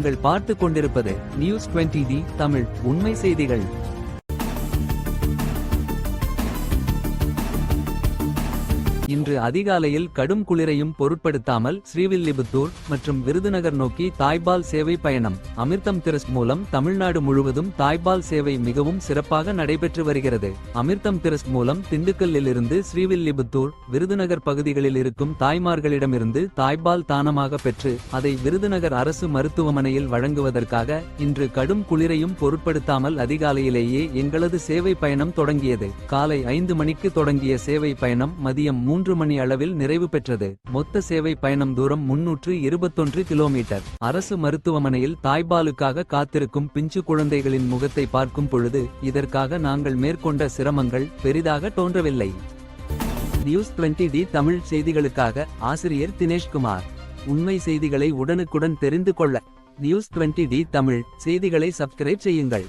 நீங்கள் பார்த்து கொண்டிருப்பது நியூஸ் 20 டி தமிழ் உண்மை செய்திகள். இன்று அதிகாலையில் கடும் குளிரையும் பொருட்படுத்தாமல் ஸ்ரீவில்லிபுத்தூர் மற்றும் விருதுநகர் நோக்கி தாய்பால் சேவை பயணம். அமிர்தம் திரஸ் மூலம் தமிழ்நாடு முழுவதும் தாய்பால் சேவை மிகவும் சிறப்பாக நடைபெற்று வருகிறது. அமிர்தம் திரஸ் மூலம் திண்டுக்கல்லில் இருந்து ஸ்ரீவில்லிபுத்தூர் விருதுநகர் பகுதிகளில் இருக்கும் தாய்மார்களிடமிருந்து தாய்பால் தானமாக பெற்று அதை விருதுநகர் அரசு மருத்துவமனையில் வழங்குவதற்காக இன்று கடும் குளிரையும் பொருட்படுத்தாமல் அதிகாலையிலேயே எங்களது சேவை பயணம் தொடங்கியது. காலை ஐந்து மணிக்கு தொடங்கிய சேவை பயணம் மதியம் மூன்று மூன்று மணி அளவில் நிறைவு பெற்றது. மொத்த சேவை பயணம் தூரம் முன்னூற்று இருபத்தொன்று கிலோமீட்டர். அரசு மருத்துவமனையில் தாய்பாலுக்காக காத்திருக்கும் பிஞ்சு குழந்தைகளின் முகத்தை பார்க்கும் பொழுது இதற்காக நாங்கள் மேற்கொண்ட சிரமங்கள் பெரிதாக தோன்றவில்லை. நியூஸ் 20 டி தமிழ் செய்திகளுக்காக ஆசிரியர் தினேஷ்குமார். உண்மை செய்திகளை உடனுக்குடன் தெரிந்து கொள்ள நியூஸ் 20 டி தமிழ். செய்திகளை சப்ஸ்கிரைப் செய்யுங்கள்.